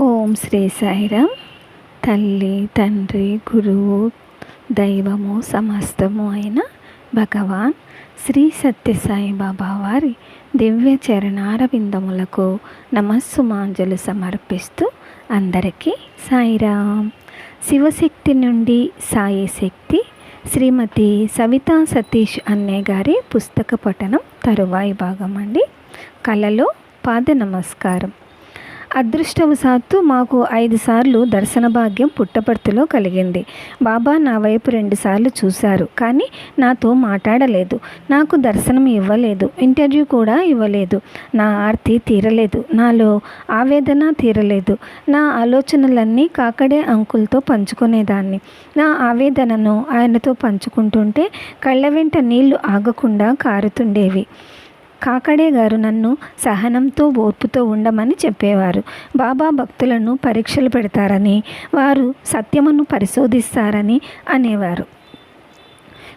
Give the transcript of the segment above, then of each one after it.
ఓం శ్రీ సాయిరామ్. తల్లి తండ్రి గురువు దైవము సమస్తము అయిన భగవాన్ శ్రీ సత్యసాయి బాబా వారి దివ్య చరణారవిందములకు నమస్సుమాంజలు సమర్పిస్తూ అందరికీ సాయిరామ్. శివశక్తి నుండి సాయి శక్తి శ్రీమతి సవితా సతీష్ అన్నయ్య గారి పుస్తక పఠనం తరువాయి భాగం అండి. కళలో పాద నమస్కారం. అదృష్టవశాత్తు మాకు ఐదు సార్లు దర్శన భాగ్యం పుట్టపర్తిలో కలిగింది. బాబా నా వైపు రెండుసార్లు చూశారు. కానీ నాతో మాట్లాడలేదు. నాకు దర్శనం ఇవ్వలేదు. ఇంటర్వ్యూ కూడా ఇవ్వలేదు. నా ఆర్తి తీరలేదు. నాలో ఆవేదన తీరలేదు. నా ఆలోచనలన్నీ కాకడే అంకులతో పంచుకునేదాన్ని. నా ఆవేదనను ఆయనతో పంచుకుంటుంటే కళ్ళ వెంట నీళ్ళు ఆగకుండా కారుతుండేవి. కాకడే గారు నన్ను సహనంతో ఓర్పుతో ఉండమని చెప్పేవారు. బాబా భక్తులను పరీక్షలు పెడతారని వారు సత్యమును పరిశోధిస్తారని అనేవారు.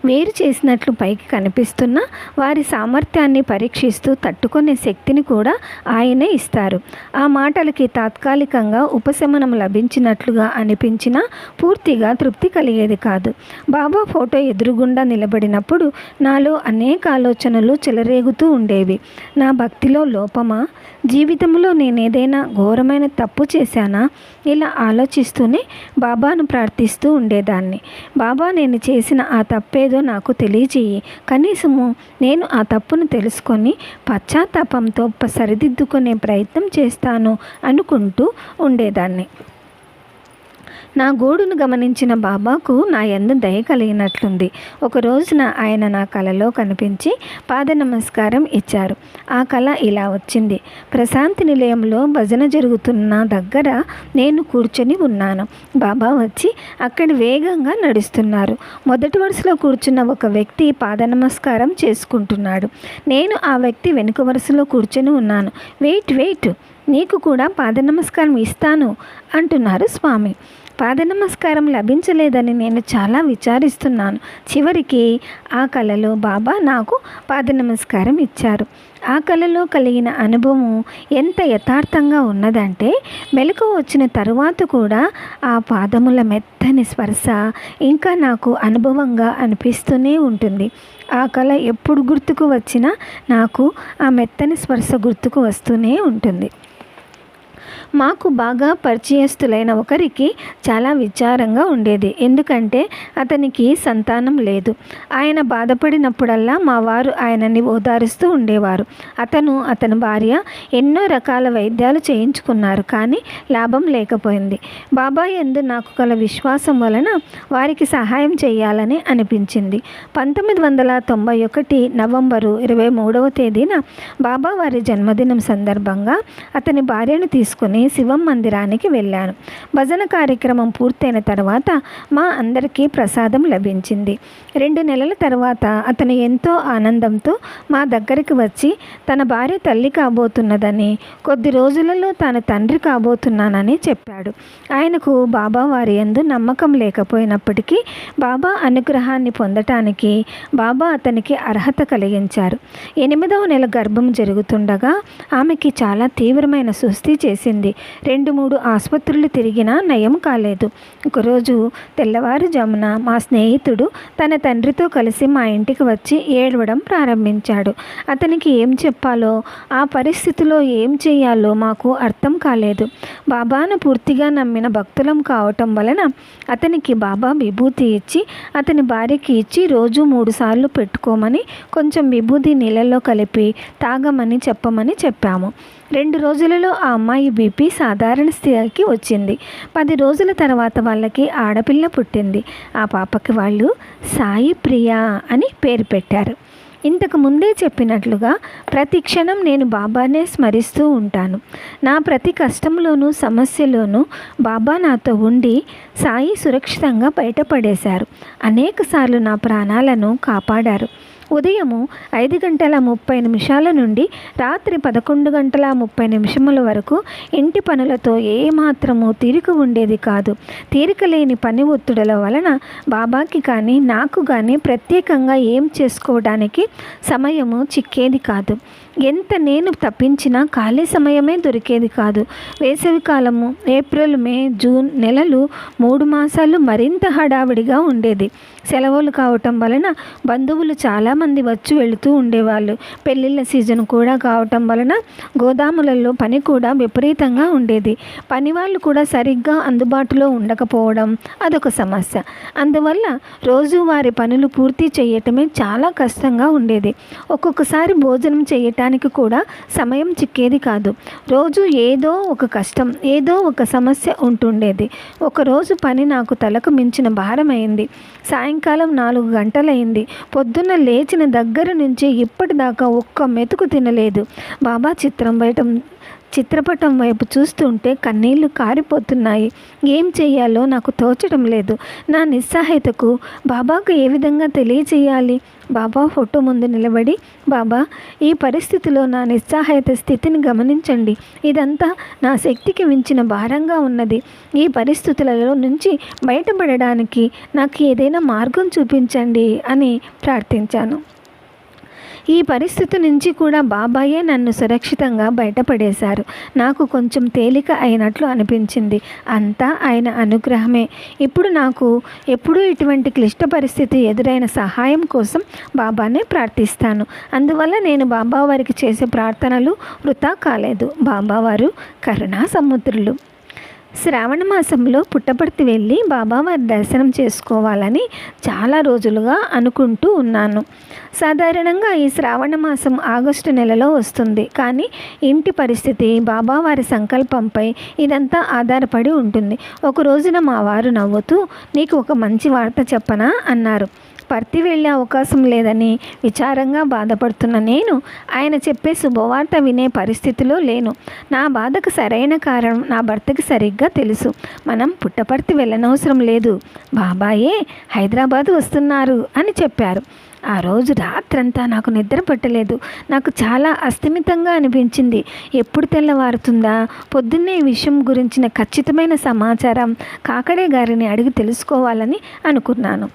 వేరు చేసినట్లు పైకి కనిపిస్తున్న వారి సామర్థ్యాన్ని పరీక్షిస్తూ తట్టుకునే శక్తిని కూడా ఆయనే ఇస్తారు. ఆ మాటలకి తాత్కాలికంగా ఉపశమనం లభించినట్లుగా అనిపించినా పూర్తిగా తృప్తి కలిగేది కాదు. బాబా ఫోటో ఎదురుగుండా నిలబడినప్పుడు నాలో అనేక ఆలోచనలు చెలరేగుతూ ఉండేవి. నా భక్తిలో లోపమా? జీవితంలో నేనేదైనా ఘోరమైన తప్పు చేశానా? ఇలా ఆలోచిస్తూనే బాబాను ప్రార్థిస్తూ ఉండేదాన్ని. బాబా నేను చేసిన ఆ తప్పేదో నాకు తెలియజేయి. కనీసము నేను ఆ తప్పును తెలుసుకొని పశ్చాత్తాపంతో సరిదిద్దుకునే ప్రయత్నం చేస్తాను అనుకుంటూ ఉండేదాన్ని. నా గోడును గమనించిన బాబాకు నా ఎందు దయ కలిగినట్లుంది. ఒక రోజున ఆయన నా కలలో కనిపించి పాద నమస్కారం ఇచ్చారు. ఆ కళ ఇలా వచ్చింది. ప్రశాంతి నిలయంలో భజన జరుగుతున్న దగ్గర నేను కూర్చొని ఉన్నాను. బాబా వచ్చి అక్కడ వేగంగా నడుస్తున్నారు. మొదటి వరుసలో కూర్చున్న ఒక వ్యక్తి పాద నమస్కారం చేసుకుంటున్నాడు. నేను ఆ వ్యక్తి వెనుక వరుసలో కూర్చొని ఉన్నాను. వెయిట్ వెయిట్ నీకు కూడా పాద నమస్కారం ఇస్తాను అంటున్నారు స్వామి. పాద నమస్కారం లభించలేదని నేను చాలా విచారిస్తున్నాను. చివరికి ఆ కళలో బాబా నాకు పాద నమస్కారం ఇచ్చారు. ఆ కళలో కలిగిన అనుభవం ఎంత యథార్థంగా ఉన్నదంటే మెలకు వచ్చిన తరువాత కూడా ఆ పాదముల మెత్తని స్పర్శ ఇంకా నాకు అనుభవంగా అనిపిస్తూనే ఉంటుంది. ఆ కళ ఎప్పుడు గుర్తుకు వచ్చినా నాకు ఆ మెత్తని స్పర్శ గుర్తుకు వస్తూనే ఉంటుంది. మాకు బాగా పరిచయస్తులైన ఒకరికి చాలా విచారంగా ఉండేది. ఎందుకంటే అతనికి సంతానం లేదు. ఆయన బాధపడినప్పుడల్లా మా వారు ఆయనని ఓదారుస్తూ ఉండేవారు. అతను అతని భార్య ఎన్నో రకాల వైద్యాలు చేయించుకున్నారు. కానీ లాభం లేకపోయింది. బాబాయ్ ఎందు నాకు గల విశ్వాసం వలన వారికి సహాయం చేయాలని అనిపించింది. పంతొమ్మిది వందల తొంభై ఒకటి నవంబరు ఇరవై మూడవ తేదీన బాబా వారి జన్మదినం సందర్భంగా అతని భార్యను తీసుకుని శివం మందిరానికి వెళ్ళాను. భజన కార్యక్రమం పూర్తయిన తర్వాత మా అందరికీ ప్రసాదం లభించింది. రెండు నెలల తర్వాత అతను ఎంతో ఆనందంతో మా దగ్గరికి వచ్చి తన భార్య తల్లి కాబోతున్నదని కొద్ది రోజులలో తాను తండ్రి కాబోతున్నానని చెప్పాడు. ఆయనకు బాబా వారి ఎందు నమ్మకం లేకపోయినప్పటికీ బాబా అనుగ్రహాన్ని పొందటానికి బాబా అతనికి అర్హత కలిగించారు. ఎనిమిదవ నెల గర్భం జరుగుతుండగా ఆమెకి చాలా తీవ్రమైన సుస్థి చేసింది. రెండు మూడు ఆసుపత్రులు తిరిగినా నయం కాలేదు. ఒకరోజు తెల్లవారుజామున మా స్నేహితుడు తన తండ్రితో కలిసి మా ఇంటికి వచ్చి ఏడవడం ప్రారంభించాడు. అతనికి ఏం చెప్పాలో ఆ పరిస్థితిలో ఏం చేయాలో మాకు అర్థం కాలేదు. బాబాను పూర్తిగా నమ్మిన భక్తులం కావటం వలన అతనికి బాబా విభూతి ఇచ్చి అతని భార్యకి ఇచ్చి రోజు మూడు సార్లు పెట్టుకోమని కొంచెం విభూతి నీళ్ళలో కలిపి తాగమని చెప్పమని చెప్పాము. రెండు రోజులలో ఆ అమ్మాయి బీపీ సాధారణ స్థితికి వచ్చింది. పది రోజుల తర్వాత వాళ్ళకి ఆడపిల్ల పుట్టింది. ఆ పాపకి వాళ్ళు సాయి ప్రియా అని పేరు పెట్టారు. ఇంతకు ముందే చెప్పినట్లుగా ప్రతి క్షణం నేను బాబానే స్మరిస్తూ ఉంటాను. నా ప్రతి కష్టంలోనూ సమస్యలోనూ బాబా నాతో ఉండి సాయి సురక్షితంగా బయటపడేశారు. అనేకసార్లు నా ప్రాణాలను కాపాడారు. ఉదయము ఐదు గంటల ముప్పై నిమిషాల నుండి రాత్రి పదకొండు గంటల ముప్పై నిమిషముల వరకు ఇంటి పనులతో ఏమాత్రము తీరిక ఉండేది కాదు. తీరిక లేని పని ఒత్తిడుల వలన బాబాకి కానీ నాకు కానీ ప్రత్యేకంగా ఏం చేసుకోవడానికి సమయము చిక్కేది కాదు. ఎంత నేను తప్పించినా ఖాళీ సమయమే దొరికేది కాదు. వేసవికాలము ఏప్రిల్ మే జూన్ నెలలు మూడు మాసాలు మరింత హడావిడిగా ఉండేది. సెలవులు కావటం వలన బంధువులు చాలామంది వచ్చి వెళుతూ ఉండేవాళ్ళు. పెళ్ళిళ్ళ సీజన్ కూడా కావటం వలన గోదాములలో పని కూడా విపరీతంగా ఉండేది. పని వాళ్ళు కూడా సరిగ్గా అందుబాటులో ఉండకపోవడం అదొక సమస్య. అందువల్ల రోజువారి పనులు పూర్తి చేయటమే చాలా కష్టంగా ఉండేది. ఒక్కొక్కసారి భోజనం చేయటం చేయటానికి కూడా సమయం చిక్కేది కాదు. రోజు ఏదో ఒక కష్టం ఏదో ఒక సమస్య ఉంటుండేది. ఒకరోజు పని నాకు తలకు మించిన భారమైంది. సాయంకాలం నాలుగు గంటలైంది. పొద్దున్న లేచిన దగ్గర నుంచి ఇప్పటిదాకా ఒక్క మెతుకు తినలేదు. బాబా చిత్రం బయట చిత్రపటం వైపు చూస్తుంటే కన్నీళ్ళు కారిపోతున్నాయి. ఏం చేయాలో నాకు తోచడం లేదు. నా నిస్సహాయతకు బాబాకు ఏ విధంగా తెలియచేయాలి? బాబా ఫోటో ముందు నిలబడి బాబా ఈ పరిస్థితిలో నా నిస్సహాయత స్థితిని గమనించండి. ఇదంతా నా శక్తికి మించిన భారంగా ఉన్నది. ఈ పరిస్థితులలో నుంచి బయటపడడానికి నాకు ఏదైనా మార్గం చూపించండి అని ప్రార్థించాను. ఈ పరిస్థితి నుంచి కూడా బాబాయే నన్ను సురక్షితంగా బయటపడేశారు. నాకు కొంచెం తేలిక అయినట్లు అనిపించింది. అంతా ఆయన అనుగ్రహమే. ఇప్పుడు నాకు ఎప్పుడూ ఇటువంటి క్లిష్ట పరిస్థితి ఎదురైన సహాయం కోసం బాబానే ప్రార్థిస్తాను. అందువల్ల నేను బాబావారికి చేసే ప్రార్థనలు వృథా కాలేదు. బాబావారు కరుణా సముద్రులు. శ్రావణ మాసంలో పుట్టపర్తి వెళ్ళి బాబావారి దర్శనం చేసుకోవాలని చాలా రోజులుగా అనుకుంటూ ఉన్నాను. సాధారణంగా ఈ శ్రావణ మాసం ఆగస్టు నెలలో వస్తుంది. కానీ ఇంటి పరిస్థితి బాబావారి సంకల్పంపై ఇదంతా ఆధారపడి ఉంటుంది. ఒక రోజున మా వారు నవ్వుతూ నీకు ఒక మంచి వార్త చెప్పనా? అన్నారు. పర్తి వెళ్ళే అవకాశం లేదని విచారంగా బాధపడుతున్న నేను ఆయన చెప్పే శుభవార్త వినే పరిస్థితిలో లేను. నా బాధకు సరైన కారణం నా భర్తకి సరిగ్గా తెలుసు. మనం పుట్టపర్తి వెళ్ళనవసరం లేదు. బాబాయే హైదరాబాద్ వస్తున్నారు అని చెప్పారు. ఆ రోజు రాత్రంతా నాకు నిద్ర పట్టలేదు. నాకు చాలా అస్థిమితంగా అనిపించింది. ఎప్పుడు తెల్లవారుతుందా? పొద్దున్నే ఈ విషయం గురించిన ఖచ్చితమైన సమాచారం కాకడే గారిని అడిగి తెలుసుకోవాలని అనుకున్నాను.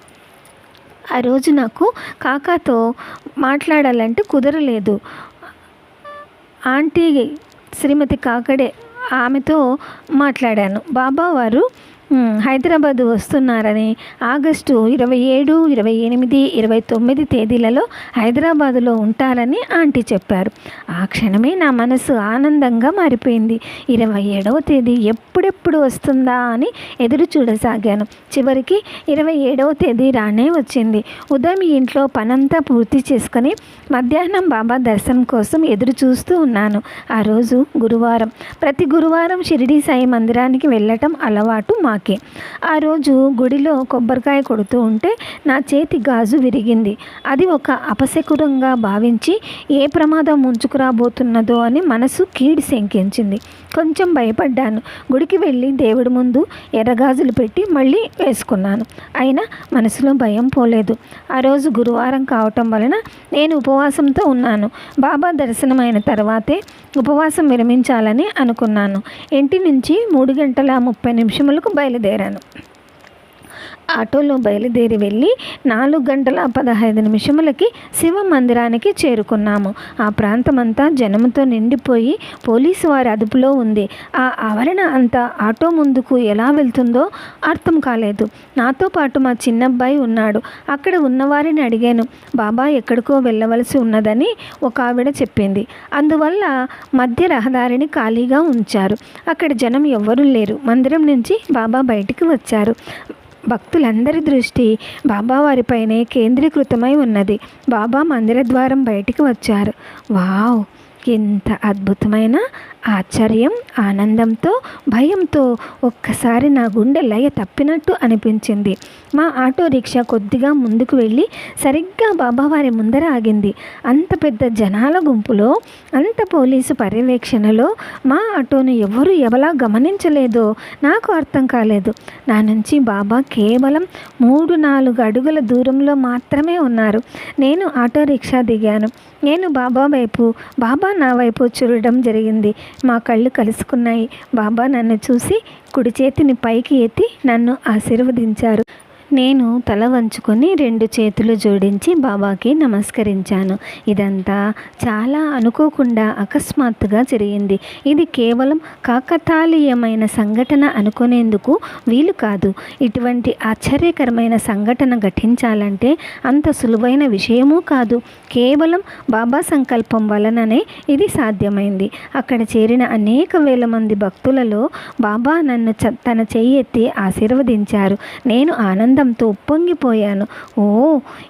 ఆ రోజు నాకు కాకాతో మాట్లాడాలంటే కుదరలేదు. ఆంటీ శ్రీమతి కాకడే ఆమెతో మాట్లాడాను. బాబా వారు హైదరాబాద్ వస్తున్నారని ఆగస్టు ఇరవై ఏడు ఇరవై ఎనిమిది ఇరవై తొమ్మిది తేదీలలో హైదరాబాదులో ఉంటారని ఆంటీ చెప్పారు. ఆ క్షణమే నా మనసు ఆనందంగా మారిపోయింది. ఇరవై ఏడవ తేదీ ఎప్పుడెప్పుడు వస్తుందా అని ఎదురు చూడసాగాను. చివరికి ఇరవై ఏడవ తేదీ రానే వచ్చింది. ఉదయం ఇంట్లో పనంతా పూర్తి చేసుకొని మధ్యాహ్నం బాబా దర్శనం కోసం ఎదురు చూస్తూ ఉన్నాను. ఆ రోజు గురువారం. ప్రతి గురువారం షిరిడి సాయి మందిరానికి వెళ్ళటం అలవాటు మా మాకే. ఆ రోజు గుడిలో కొబ్బరికాయ కొడుతూ ఉంటే నా చేతి గాజు విరిగింది. అది ఒక అపశకురంగా భావించి ఏ ప్రమాదం ముంచుకురాబోతున్నదో అని మనసు కీడి శంకించింది. కొంచెం భయపడ్డాను. గుడికి వెళ్ళి దేవుడి ముందు ఎర్రగాజులు పెట్టి మళ్ళీ వేసుకున్నాను. అయినా మనసులో భయం పోలేదు. ఆ రోజు గురువారం కావటం వలన నేను ఉపవాసంతో ఉన్నాను. బాబా దర్శనమైన తర్వాతే ఉపవాసం విరమించాలని అనుకున్నాను. ఇంటి నుంచి మూడు గంటల ముప్పై నిమిషములకు బయలుదేరాను. ఆటోలో బయలుదేరి వెళ్ళి నాలుగు గంటల పదహైదు నిమిషములకి శివ మందిరానికి చేరుకున్నాము. ఆ ప్రాంతమంతా జనముతో నిండిపోయి పోలీసు వారి అదుపులో ఉంది. ఆ ఆవరణ అంతా ఆటో ముందుకు ఎలా వెళ్తుందో అర్థం కాలేదు. నాతో పాటు మా చిన్నబ్బాయి ఉన్నాడు. అక్కడ ఉన్నవారిని అడిగాను. బాబా ఎక్కడికో వెళ్ళవలసి ఉన్నదని ఒక ఆవిడ చెప్పింది. అందువల్ల మధ్య రహదారిని ఖాళీగా ఉంచారు. అక్కడ జనం ఎవ్వరూ లేరు. మందిరం నుంచి బాబా బయటికి వచ్చారు. భక్తులందరి దృష్టి బాబావారిపైనే కేంద్రీకృతమై ఉన్నది. బాబా మందిర ద్వారం బయటికి వచ్చారు. వావ్! ఎంత అద్భుతమైన ఆశ్చర్యం ఆనందంతో భయంతో ఒక్కసారి నా గుండె లయ తప్పినట్టు అనిపించింది. మా ఆటో రిక్షా కొద్దిగా ముందుకు వెళ్ళి సరిగ్గా బాబావారి ముందర ఆగింది. అంత పెద్ద జనాల గుంపులో అంత పోలీసు పర్యవేక్షణలో మా ఆటోను ఎవరు ఎవలా గమనించలేదో నాకు అర్థం కాలేదు. నా నుంచి బాబా కేవలం మూడు నాలుగు అడుగుల దూరంలో మాత్రమే ఉన్నారు. నేను ఆటో రిక్షా దిగాను. నేను బాబా వైపు బాబా నా వైపు చూడడం జరిగింది. మా కళ్ళు కలుసుకున్నాయి. బాబా నన్ను చూసి కుడి చేతిని పైకి ఎత్తి నన్ను ఆశీర్వదించారు. నేను తల వంచుకొని రెండు చేతులు జోడించి బాబాకి నమస్కరించాను. ఇదంతా చాలా అనుకోకుండా అకస్మాత్తుగా జరిగింది. ఇది కేవలం కాకతాళీయమైన సంఘటన అనుకునేందుకు వీలు కాదు. ఇటువంటి ఆశ్చర్యకరమైన సంఘటన ఘటించాలంటే అంత సులువైన విషయమూ కాదు. కేవలం బాబా సంకల్పం వలననే ఇది సాధ్యమైంది. అక్కడ చేరిన అనేక వేల మంది భక్తులలో బాబా నన్ను తన చెయ్యి ఎత్తి ఆశీర్వదించారు. నేను ఆనందంతో ఉప్పొంగిపోయాను ఓ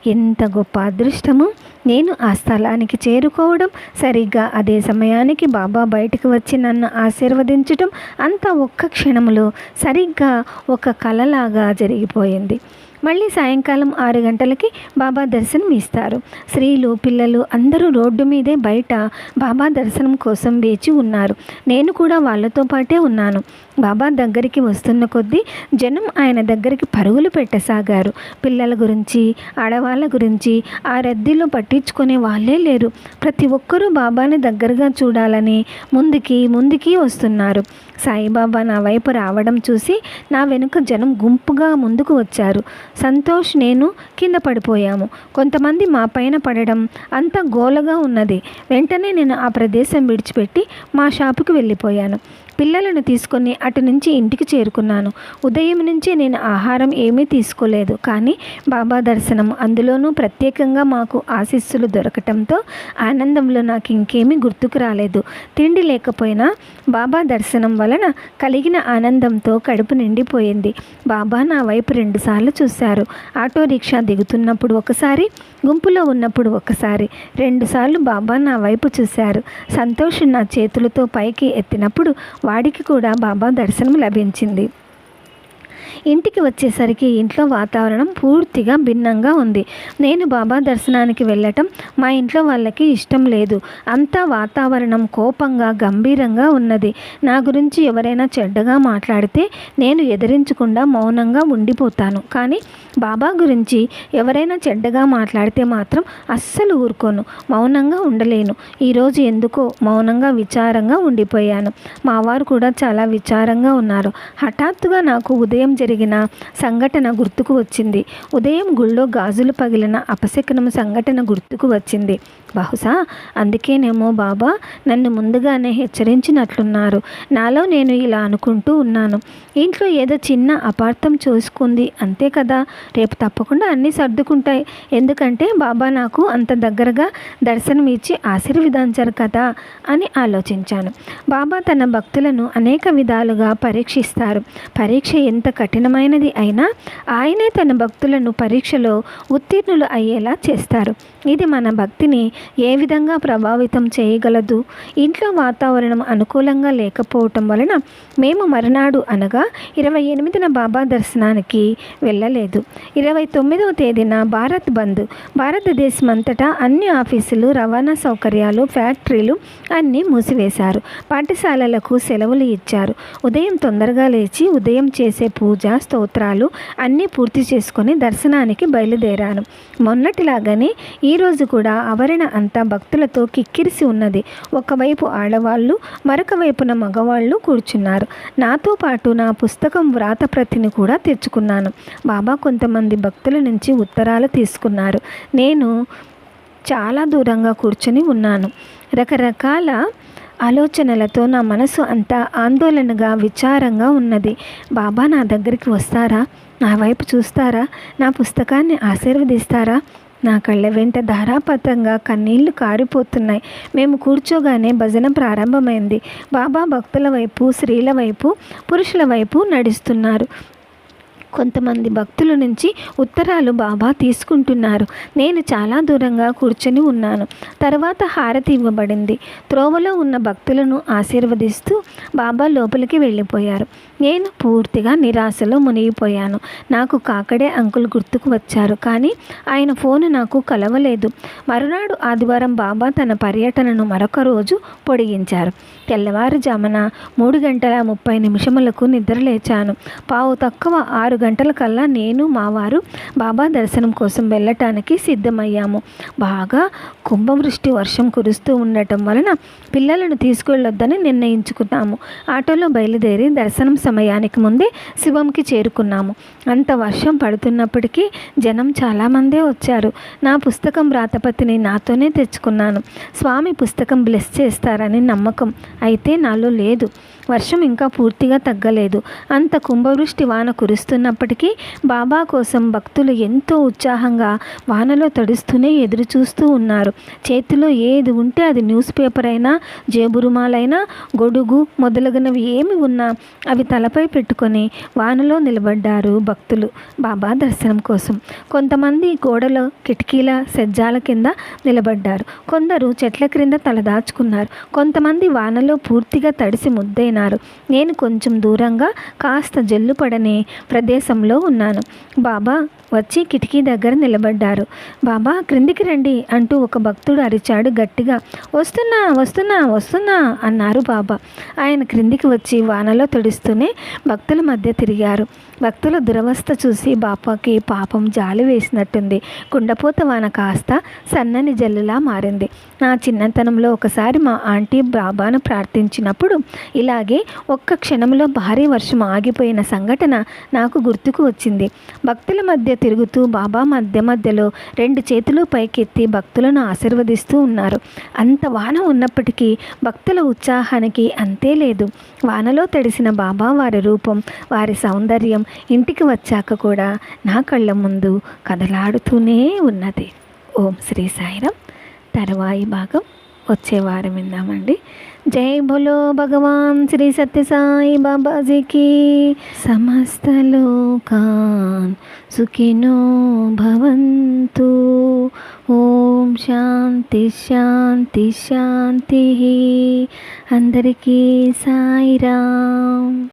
ఎంత గొప్ప అదృష్టము. నేను ఆ స్థలానికి చేరుకోవడం సరిగ్గా అదే సమయానికి బాబా బయటకు వచ్చి నన్ను ఆశీర్వదించటం అంతా ఒక్క క్షణంలో సరిగ్గా ఒక కలలాగా జరిగిపోయింది. మళ్ళీ సాయంకాలం ఆరు గంటలకి బాబా దర్శనం ఇస్తారు స్త్రీలు పిల్లలు అందరూ రోడ్డు మీదే బయట బాబా దర్శనం కోసం వేచి ఉన్నారు. నేను కూడా వాళ్ళతో పాటే ఉన్నాను. బాబా దగ్గరికి వస్తున్న కొద్దీ జనం ఆయన దగ్గరికి పరుగులు పెట్టసాగారు. పిల్లల గురించి ఆడవాళ్ళ గురించి ఆ రద్దీలో పట్టించుకునే వాళ్ళే లేరు. ప్రతి ఒక్కరూ బాబాని దగ్గరగా చూడాలని ముందుకి ముందుకి వస్తున్నారు. సాయిబాబా నా వైపు రావడం చూసి నా వెనుక జనం గుంపుగా ముందుకు వచ్చారు. సంతోష్ నేను కింద పడిపోయాము. కొంతమంది మా పైన పడడం అంత గోలగా ఉన్నది. వెంటనే నేను ఆ ప్రదేశం విడిచిపెట్టి మా షాపుకి వెళ్ళిపోయాను. పిల్లలను తీసుకొని అటు నుంచి ఇంటికి చేరుకున్నాను. ఉదయం నుంచి నేను ఆహారం ఏమీ తీసుకోలేదు. కానీ బాబా దర్శనం అందులోనూ ప్రత్యేకంగా మాకు ఆశీస్సులు దొరకటంతో ఆనందంలో నాకు ఇంకేమీ గుర్తుకు రాలేదు. తిండి లేకపోయినా బాబా దర్శనం వలన కలిగిన ఆనందంతో కడుపు నిండిపోయింది. బాబా నా వైపు రెండుసార్లు చూశారు. ఆటో రిక్షా దిగుతున్నప్పుడు ఒకసారి గుంపులో ఉన్నప్పుడు ఒకసారి. రెండుసార్లు బాబా నా వైపు చూశారు. సంతోష్ నా చేతులతో పైకి ఎత్తినప్పుడు వాడికి కూడా బాబా దర్శనం లభించింది. ఇంటికి వచ్చేసరికి ఇంట్లో వాతావరణం పూర్తిగా భిన్నంగా ఉంది. నేను బాబా దర్శనానికి వెళ్ళటం మా ఇంట్లో వాళ్ళకి ఇష్టం లేదు. అంతా వాతావరణం కోపంగా గంభీరంగా ఉన్నది. నా గురించి ఎవరైనా చెడ్డగా మాట్లాడితే నేను ఎదిరించకుండా మౌనంగా ఉండిపోతాను. కానీ బాబా గురించి ఎవరైనా చెడ్డగా మాట్లాడితే మాత్రం అస్సలు ఊరుకోను. మౌనంగా ఉండలేను. ఈరోజు ఎందుకో మౌనంగా విచారంగా ఉండిపోయాను. మా వారు కూడా చాలా విచారంగా ఉన్నారు. హఠాత్తుగా నాకు ఉదయం జరిగిన జరిగిన సంఘటన గుర్తుకు వచ్చింది. ఉదయం గుళ్ళో గాజులు పగిలిన అపశకనం సంఘటన గుర్తుకు వచ్చింది. బహుశా అందుకేనేమో బాబా నన్ను ముందుగానే హెచ్చరించినట్లున్నారు. నాలో నేను ఇలా అనుకుంటూ ఉన్నాను. ఇంట్లో ఏదో చిన్న అపార్థం చూసుకుంది. అంతే కదా? రేపు తప్పకుండా అన్నీ సర్దుకుంటాయి. ఎందుకంటే బాబా నాకు అంత దగ్గరగా దర్శనం ఇచ్చి ఆశీర్వదించారు కదా అని ఆలోచించాను. బాబా తన భక్తులను అనేక విధాలుగా పరీక్షిస్తారు. పరీక్ష ఎంత కఠిన కఠినమైనది అయినా ఆయనే తన భక్తులను పరీక్షలో ఉత్తీర్ణులు అయ్యేలా చేస్తారు. ఇది మన భక్తిని ఏ విధంగా ప్రభావితం చేయగలదు? ఇంట్లో వాతావరణం అనుకూలంగా లేకపోవటం వలన మేము మరునాడు అనగా ఇరవై ఎనిమిదిన బాబా దర్శనానికి వెళ్ళలేదు. ఇరవై తొమ్మిదవ తేదీన భారత్ బంద్. భారతదేశం అంతటా అన్ని ఆఫీసులు రవాణా సౌకర్యాలు ఫ్యాక్టరీలు అన్నీ మూసివేశారు. పాఠశాలలకు సెలవులు ఇచ్చారు. ఉదయం తొందరగా లేచి ఉదయం చేసే పూజ స్తోత్రాలు అన్నీ పూర్తి చేసుకొని దర్శనానికి బయలుదేరాను. మొన్నటిలాగానే ఈరోజు కూడా ఆవరణ అంతా భక్తులతో కిక్కిరిసి ఉన్నది. ఒకవైపు ఆడవాళ్ళు మరొక వైపున మగవాళ్ళు కూర్చున్నారు. నాతో పాటు నా పుస్తకం వ్రాత ప్రతిని కూడా తెచ్చుకున్నాను. బాబా కొంతమంది భక్తుల నుంచి ఉత్తరాలు తీసుకున్నారు. నేను చాలా దూరంగా కూర్చొని ఉన్నాను. రకరకాల ఆలోచనలతో నా మనసు అంతా ఆందోళనగా విచారంగా ఉన్నది. బాబా నా దగ్గరికి వస్తారా? నా వైపు చూస్తారా? నా పుస్తకాన్ని ఆశీర్వదిస్తారా? నా కళ్ళ వెంట ధారాపతంగా కన్నీళ్ళు కారిపోతున్నాయి. మేము కూర్చోగానే భజన ప్రారంభమైంది. బాబా భక్తుల వైపు స్త్రీల వైపు పురుషుల వైపు నడుస్తున్నారు. కొంతమంది భక్తుల నుంచి ఉత్తరాలు బాబా తీసుకుంటున్నారు. నేను చాలా దూరంగా కూర్చొని ఉన్నాను. తర్వాత హారతి ఇవ్వబడింది. త్రోవలో ఉన్న భక్తులను ఆశీర్వదిస్తూ బాబా లోపలికి వెళ్ళిపోయారు. నేను పూర్తిగా నిరాశలో మునిగిపోయాను. నాకు కాకడే అంకుల్ గుర్తుకు వచ్చారు. కానీ ఆయన ఫోన్ నాకు కలవలేదు. మరునాడు ఆదివారం బాబా తన పర్యటనను మరొక రోజు పొడిగించారు. తెల్లవారుజామున మూడు గంటల ముప్పై నిమిషములకు నిద్రలేచాను. పావు తక్కువ ఆరు గంటల కల్లా నేను మా వారు బాబా దర్శనం కోసం వెళ్ళటానికి సిద్ధమయ్యాము. బాగా కుంభవృష్టి వర్షం కురుస్తూ ఉండటం వలన పిల్లలను తీసుకెళ్ళొద్దని నిర్ణయించుకున్నాము. ఆటోలో బయలుదేరి దర్శనం సమయానికి ముందే శివంకి చేరుకున్నాము. అంత వర్షం పడుతున్నప్పటికీ జనం చాలామందే వచ్చారు. నా పుస్తకం వ్రాతపతిని నాతోనే తెచ్చుకున్నాను. స్వామి పుస్తకం బ్లెస్ చేస్తారని నమ్మకం. అయితే నాలో లేదు. వర్షం ఇంకా పూర్తిగా తగ్గలేదు. అంత కుంభవృష్టి వాన కురుస్తున్నప్పటికీ బాబా కోసం భక్తులు ఎంతో ఉత్సాహంగా వానలో తడుస్తూనే ఎదురు చూస్తూ ఉన్నారు. చేతిలో ఏది ఉంటే అది న్యూస్ పేపర్ అయినా జేబురుమాలైనా గొడుగు మొదలగునవి ఏమి ఉన్నా అవి తలపై పెట్టుకొని వానలో నిలబడ్డారు భక్తులు బాబా దర్శనం కోసం. కొంతమంది గోడలో కిటికీల సజ్జాల కింద నిలబడ్డారు. కొందరు చెట్ల క్రింద తలదాచుకున్నారు కొంతమంది వానలో పూర్తిగా తడిసి అన్నారు నేను కొంచెం దూరంగా కాస్త జల్లు పడని ప్రదేశంలో ఉన్నాను. బాబా వచ్చి కిటికీ దగ్గర నిలబడ్డారు. బాబా క్రిందికి రండి అంటూ ఒక భక్తుడు అరిచాడు గట్టిగా. వస్తున్నా వస్తున్నా వస్తున్నా అన్నారు బాబా. ఆయన క్రిందికి వచ్చి వానలో తొడుస్తూనే భక్తుల మధ్య తిరిగారు. భక్తుల దురవస్థ చూసి బాపాకి పాపం జాలి వేసినట్టుంది. కుండపోత వాన కాస్త సన్నని జల్లులా మారింది. నా చిన్నతనంలో ఒకసారి మా ఆంటీ బాబాను ప్రార్థించినప్పుడు ఇలాగే ఒక్క క్షణంలో భారీ వర్షం ఆగిపోయిన సంఘటన నాకు గుర్తుకు వచ్చింది. భక్తుల మధ్య తిరుగుతూ బాబా మధ్య మధ్యలో రెండు చేతులు పైకెత్తి భక్తులను ఆశీర్వదిస్తూ ఉన్నారు. అంత వాన ఉన్నప్పటికీ భక్తుల ఉత్సాహానికి అంతే లేదు. వానలో తడిసిన బాబా వారి రూపం వారి సౌందర్యం ఇంటికి వచ్చాక కూడా నా కళ్ళ ముందు కదలాడుతూనే ఉన్నది. ఓం శ్రీ సాయిరం తర్వాయి భాగం వచ్చే వారం విందామండి. జై బోలో భగవాన్ శ్రీ సత్యసాయి బాబాజీకి. సమస్త లోకాన్ సుఖినో భవంతు. ఓం శాంతి శాంతి శాంతి. అందరికీ సాయిరామ్.